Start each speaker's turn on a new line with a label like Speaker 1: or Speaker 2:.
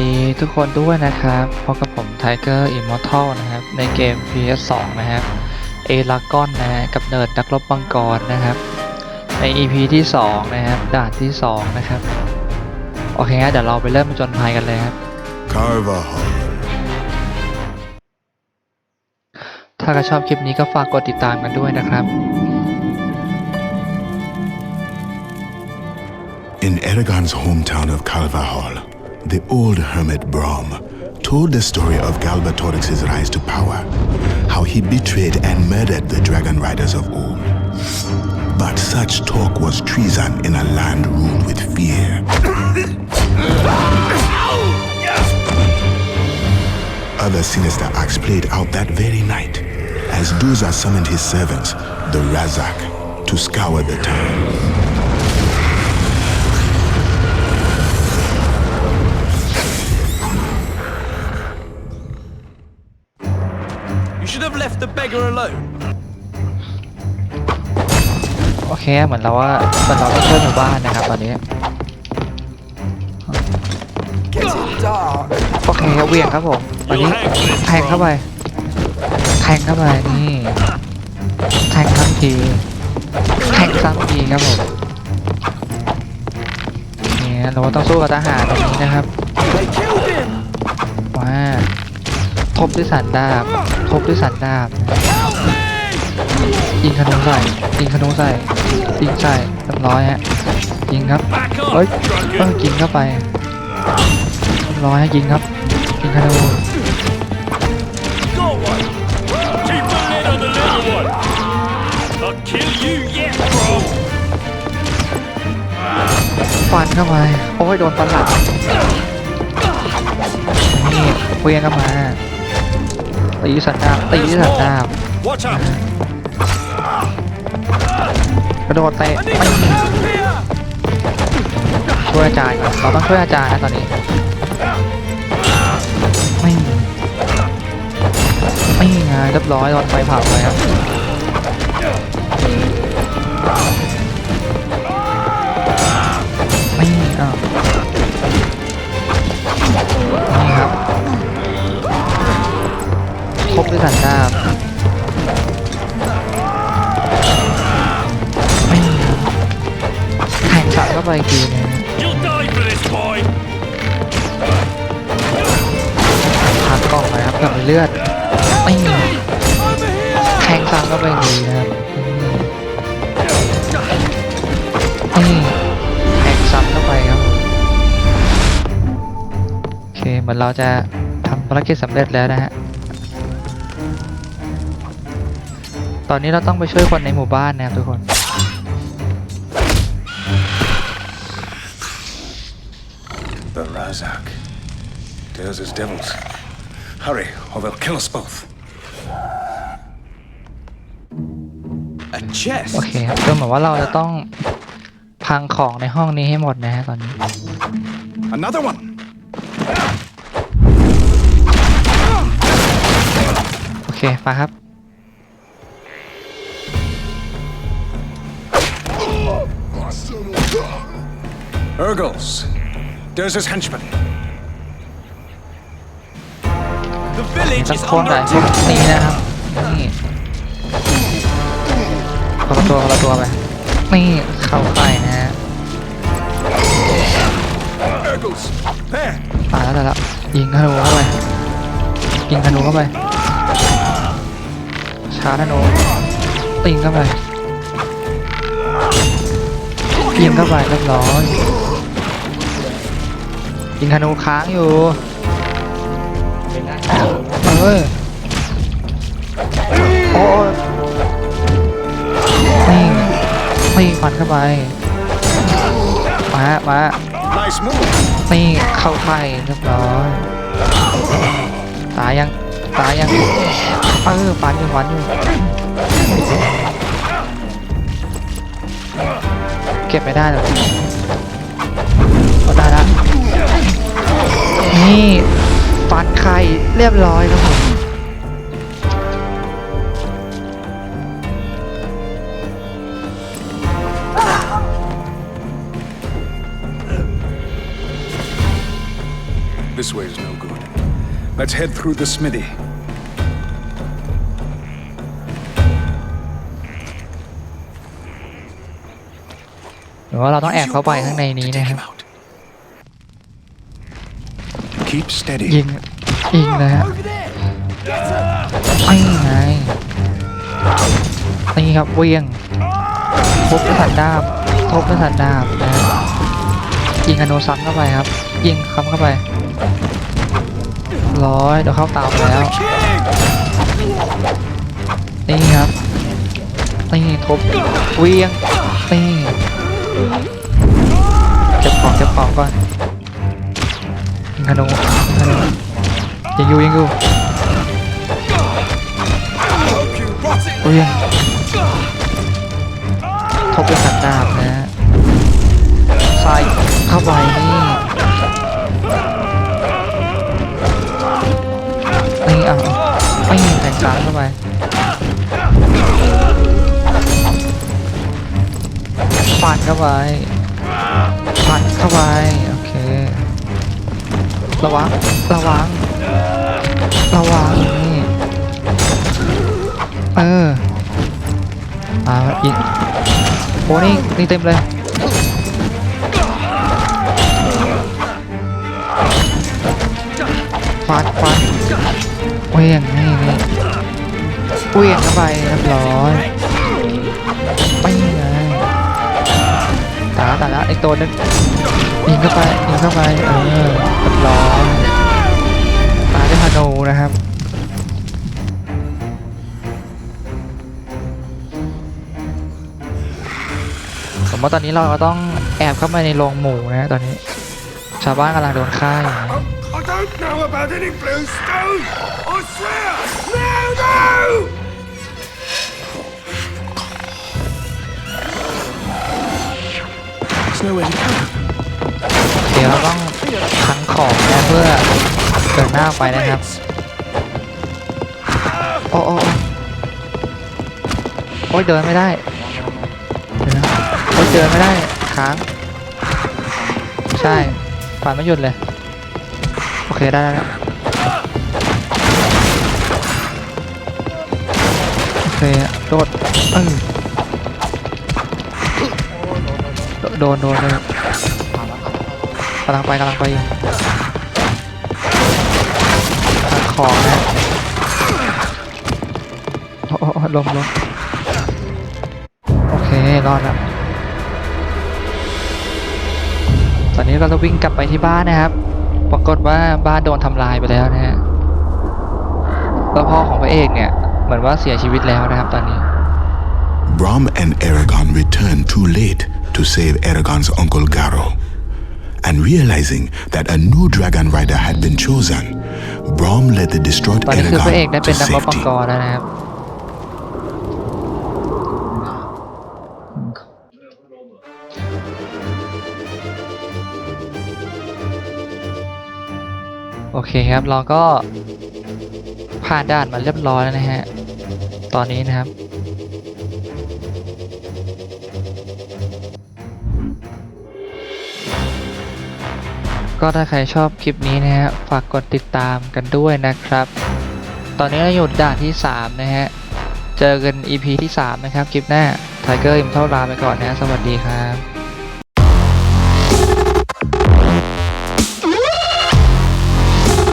Speaker 1: ดีทุกคนด้วยนะครับพบกับผม Tiger Immortal นะครับ ในเกม PS2 นะครับ เอลากอนนะฮะกับเนิร์ดนักรบมังกรนะครับ ใน EP ที่ 2 นะครับ ด่านที่ 2 นะครับ โอเคงั้นเดี๋ยวเราไปเริ่มผจญภัยกันเลยครับ
Speaker 2: Carvajal.
Speaker 1: ถ้าใครชอบคลิปนี้ก็ฝากกดติดตามกันด้วยนะครับ
Speaker 2: In Eragon's hometown of Carvajal, the old hermit Brahm told the story of Galbatorix's rise to power, how he betrayed and murdered the dragon riders of old. But such talk was treason in a land ruled with fear. Other sinister acts played out that very night as Duza summoned his servants, the Razak, to scour the town.
Speaker 3: You should have left the beggar alone.
Speaker 1: โอเคเหมือนเราว่าเหมือนเราต้องช่วยหมู่บ้านนะครับตอนนี้
Speaker 3: Getting dark.
Speaker 1: โอเคครับเหวียงครับผมตอนนี้แทงเข้าไปแทงเข้าไปนี่แทงซ้ำทีแทงซ้ำทีครับผมนี่เราต้องสู้กับทหารตรงนี้นะครับ
Speaker 3: They killed him.
Speaker 1: ว่า ทบด้วยสันดาบทบด้วยสันดาบยิงธนูใส่ยิงธนูใส่ยิงใส่เรียบร้อยฮะยิงครับเฮ้ย
Speaker 3: off,
Speaker 1: เออ
Speaker 3: drunken.
Speaker 1: ยิงเข้าไปเรียบร้อยฮะยิงครับยิงธนู
Speaker 3: Got one. Keep the lid on the little one. I'll kill you yet, bro.
Speaker 1: ฟันเข้าไปโอ้ยโดนฟันหลังนี่เวียงเข้ามา ตีสันดาบตีสันดาบ
Speaker 3: Watch out.
Speaker 1: กระโดดเตะ
Speaker 3: I
Speaker 1: ไม่
Speaker 3: need some help here.
Speaker 1: ช่วยอาจารย์ก่อนเราต้องช่วยอาจารย์นะตอนนี้ไม่ไม่ไงเรียบร้อยโดนไฟเผาเลยครับ ครบด้วยสันดาบไม่แข่งสัตว์เข้าไปอีกทีนึง
Speaker 3: You'll die for this, boy.
Speaker 1: พักกล่องไปครับกับเลือด ไม่
Speaker 3: Over here.
Speaker 1: แทงซ้ำเข้าไปดีนะครับนี่แทงซ้ำเข้าไปครับโอเคเหมือนเราจะทำภารกิจสำเร็จแล้วนะฮะ ตอนนี้เราต้องไปช่วยคนในหมู่บ้านนะครับทุกคน
Speaker 4: The Razak. There's his devils. Hurry, or they'll kill us both.
Speaker 3: A chest.
Speaker 1: โอเคครับก็เหมือนว่าเราจะต้องพังของในห้องนี้ให้หมดนะฮะตอนนี้
Speaker 4: Another one!
Speaker 1: โอเคไปครับ
Speaker 4: Urgles. There's his henchman.
Speaker 3: The village
Speaker 1: สัก
Speaker 3: is
Speaker 1: คน
Speaker 3: under
Speaker 1: แต่พวก
Speaker 3: attack.
Speaker 1: นี้นะครับนี่คนละตัวคนละตัวไปนี่เข้าไปนะฮะ
Speaker 4: Urgles! There!
Speaker 1: ตายแล้วตายแล้วยิงธนูเข้าไปยิงธนูเข้าไปชาร์จธนูติงเข้าไป ยิงเข้าไปเรียบร้อยยิงธนูค้างอยู่เออโอ้นี่นี่ฟันเข้าไปมามานี่เข้าไข่เรียบร้อยตายยังตายยังเออฟันอยู่ฟันอยู่ ก็บไม่ได้เลยเอาได้ละนี่ฟันไข่เรียบร้อยครับผม
Speaker 4: This way is no good. Let's head through the smithy.
Speaker 1: รือว่าเราต้องแอบ
Speaker 4: Use
Speaker 1: เข้า
Speaker 4: your
Speaker 1: ไป
Speaker 4: bow
Speaker 1: ข้างในนี้
Speaker 4: to
Speaker 1: นะ
Speaker 4: take
Speaker 1: ครั
Speaker 4: him
Speaker 1: บ
Speaker 4: out. Keep steady.
Speaker 1: ยิงยิงเลยฮะไอ้ไงนี่ครับเวียงทุบด้วยสันดาบทุบด้วยสันดาบนะฮะยิงอนุซ้ำเข้าไปครับ ยิงค้ำเข้าไป ร้อยเดี๋ยวเข้าเตาไปแล้ว นี่ครับ นี่ทุบเวียงนี่ เก็บของเก็บของก่อนยิงธนูยิงธนูยิงอยู่ยิงอยู่เวียทบด้วยสันดาบนะฮะใส่เข้าไปนี่นี่เอาไม่แทงซ้ายเข้าไป ฟันเข้าไปฟันเข้าไปโอเค ระวัง ระวัง ระวังนี่เออมาอีกโอ้นี่นี่เต็มเลยฟันฟันเวียงนี่นี่เวียงเข้าไปเรียบร้อย แล้วตายแล้วไอีกตัวนึงยิงเข้าไปยิงเข้าไปเออเรียบร้อตายด้วยฮานูนะครับผมว่าตอนนี้เราก็ต้องแอบเข้าไปในโรงหมูนะตอนนี้ ชาวบ้านกำลังโดนฆ่าอยู่
Speaker 3: I don't know about any blue stone. I swear. No, no.
Speaker 4: There's nowhere to go.
Speaker 1: เดี๋ยวเราต้องพังของนะเพื่อเดินหน้าไปนะครับ โอ้โอ้โอ้โอ้ยเดินไม่ได้เดี๋ยวนะโอ้ยเดินไม่ได้ค้าง ใช่ฝันไม่หยุดเลย โอเคได้ได้ได้โอเคโดดเออ โดนโดนโดนกำลังไปกำลังไปอยู่ของนะโอ้โอ้โอ้ลมลมโอเค รอดแล้วตอนนี้เราจะวิ่งกลับไปที่บ้านนะครับ ปรากฏว่าบ้านโดนทำลายไปแล้วนะฮะแล้วพ่อของพระเอกเนี่ย เหมือนว่าเสียชีวิตแล้วนะครับตอนนี้
Speaker 2: Brom and Aragon return too late to save Aragon's uncle Garo. And realizing that a new dragon rider had been chosen, Brom led the distraught
Speaker 1: ตอนนี้คือพระเอกได้
Speaker 2: Aragon
Speaker 1: เป็
Speaker 2: to
Speaker 1: นนักรบมัง
Speaker 2: safety.
Speaker 1: กรแล้วนะครับ โอเคครับ เราก็ผ่านด่านมาเรียบร้อยแล้วนะฮะ ตอนนี้นะครับ ก็ถ้าใครชอบคลิปนี้นะฮะฝากกดติดตามกันด้วยนะครับ ตอนนี้เราอยู่ด่านที่ 3 นะฮะ เจอกัน EP ที่ 3 นะครับ คลิปหน้า Tiger อิมเท่าลาไปก่อนนะ สวัสดีครับ